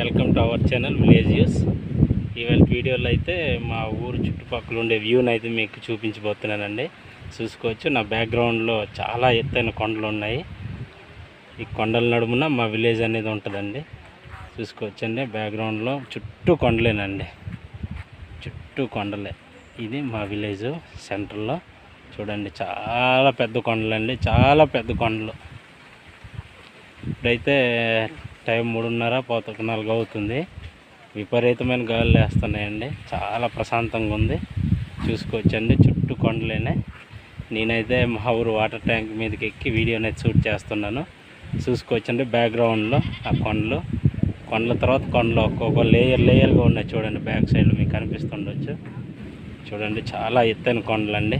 Channel village use ఇవాళ వీడియోలో అయితే మా ఊరు చుట్టుపక్కల ఉండే వ్యూని అయితే మీకు చూపించబోతున్నానండి. చూసుకోవచ్చు నా బ్యాక్గ్రౌండ్లో చాలా ఎత్తైన కొండలు ఉన్నాయి. ఈ కొండల నడుమున మా విలేజ్ అనేది ఉంటుందండి. చూసుకోవచ్చండి బ్యాక్గ్రౌండ్లో చుట్టూ కొండలేనండి. చుట్టూ కొండలే. ఇది మా విలేజ్ సెంటర్లో. చూడండి చాలా పెద్ద కొండలండి చాలా పెద్ద కొండలు. ఇప్పుడైతే టైం మూడున్నర పోతకు నాలుగు అవుతుంది విపరీతమైన గాలులు వేస్తున్నాయండి. చాలా ప్రశాంతంగా ఉంది. చూసుకోవచ్చండి. చుట్టూ కొండలేనే. నేనైతే మా ఊరు వాటర్ ట్యాంక్ మీదకి ఎక్కి వీడియోని షూట్ చేస్తున్నాను. చూసుకోవచ్చండి బ్యాక్గ్రౌండ్లో ఆ కొండలు. కొండల తర్వాత కొండలు ఒక్కొక్క లేయర్ లేయర్గా ఉన్నాయి చూడండి. బ్యాక్ సైడ్ మీకు కనిపిస్తుండొచ్చు. చూడండి చాలా ఎత్తైన కొండలండి.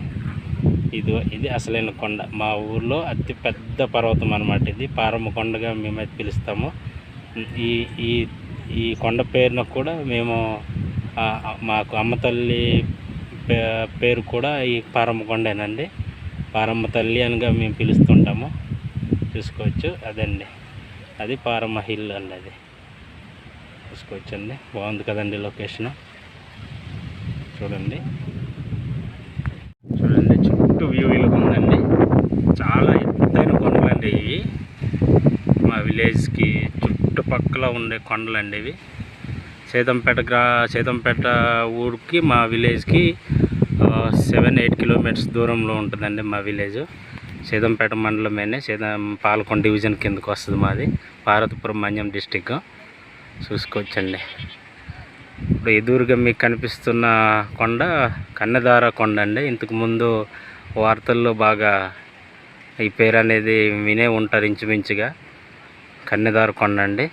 ఇది ఇది అసలైన కొండ. మా ఊర్లో అతి పెద్ద పర్వతం అనమాట ఇది. పారమ్మ కొండగా మేమైతే పిలుస్తాము. ఈ ఈ ఈ కొండ పేరున కూడా మేము మాకు అమ్మ తల్లి పే- పేరు కూడా ఈ పారమ్మ కొండేనండి. పారమ్మ తల్లి అనగా మేము పిలుస్తుంటాము. చూసుకోవచ్చు. అదండి. అది పారమ్మ హిల్ అండి అది చూసుకోవచ్చు అండి బాగుంది కదండి లొకేషన్. చూడండి. చూడండి చుట్టూ వ్యూ ఇలా ఉందండి. చాలా ఎత్తైన కొండలండి ఇవి. మా విలేజ్కి చుట్టుపక్కల ఉండే కొండలండి ఇవి. సీతంపేట గ్రా సీతంపేట ఊరికి మా విలేజ్కి సెవెన్ ఎయిట్ కిలోమీటర్స్ దూరంలో ఉంటుందండి మా విలేజ్. సీతంపేట మండలమేనే సీతం పాలకొండ డివిజన్ కిందకు వస్తుంది మాది. భారతపురం మన్యం డిస్టిక్. చూసుకోవచ్చండి. ఇప్పుడు ఎదురుగా మీకు కనిపిస్తున్న కొండ కన్నదార కొండ అండి. ఇంతకుముందు వార్తల్లో బాగా ఈ పేరు అనేది వినే ఉంటారు ఇంచుమించుగా. కన్నెదార కొండ అండి.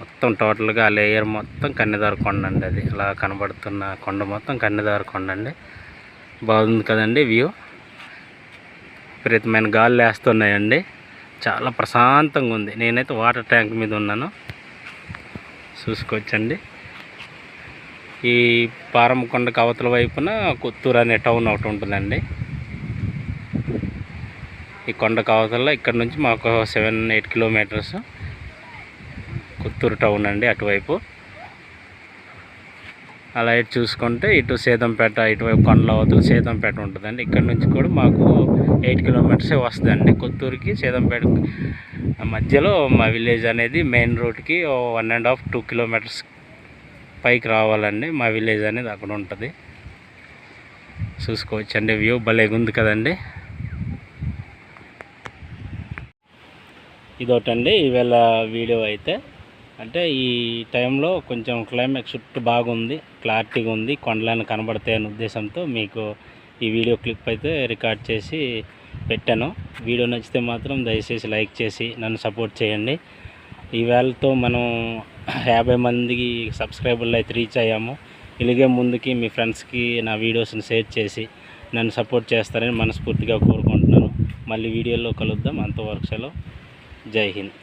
మొత్తం టోటల్గా ఆ లేయర్ మొత్తం కన్నెదార కొండ అండి అది. ఇలా కనబడుతున్న కొండ మొత్తం కన్నెదార కొండ అండి. బాగుంది కదండి వ్యూ విపరీతమైన గాలు వేస్తున్నాయండి చాలా ప్రశాంతంగా ఉంది. నేనైతే వాటర్ ట్యాంక్ మీద ఉన్నాను. చూసుకోవచ్చండి. ఈ పారమ్మకొండకు అవతల వైపున కొత్తూరు అనే టౌన్ ఒకటి ఉంటుందండి. ఈ కొండ కావతల్లో ఇక్కడ నుంచి మాకు seven eight kilometres Kotturu town అండి అటువైపు. అలా ఇటు చూసుకుంటే ఇటు సీతంపేట ఇటువైపు కొండల అవతల సేదంపేట ఉంటుందండి. ఇక్కడ నుంచి కూడా మాకు ఎయిట్ కిలోమీటర్స్ వస్తుందండి. కొత్తూరుకి సేదంపేట మధ్యలో మా విలేజ్ అనేది మెయిన్ రోడ్కి one and half two kilometres పైకి రావాలండి. మా విలేజ్ అనేది అక్కడ ఉంటుంది. చూసుకోవచ్చండి వ్యూ భలేగా ఉంది కదండి. ఇదొకటండి. ఈవేళ వీడియో అయితే అంటే ఈ టైంలో కొంచెం క్లైమాక్స్ చుట్టూ బాగుంది క్లారిటీగా ఉంది కొండలను కనబడతాయనే ఉద్దేశంతో మీకు ఈ వీడియో క్లిప్ అయితే రికార్డ్ చేసి పెట్టాను. వీడియో నచ్చితే మాత్రం దయచేసి లైక్ చేసి నన్ను సపోర్ట్ చేయండి. ఈవేళతో మనం యాభై మందికి సబ్స్క్రైబర్లు అయితే రీచ్ అయ్యాము. ఇలాగే ముందుకి మీ ఫ్రెండ్స్కి నా వీడియోస్ని షేర్ చేసి నన్ను సపోర్ట్ చేస్తారని మనస్ఫూర్తిగా కోరుకుంటున్నాను. మళ్ళీ వీడియోలో కలుద్దాం. అంతవరకు సెలవు. జై హింద్.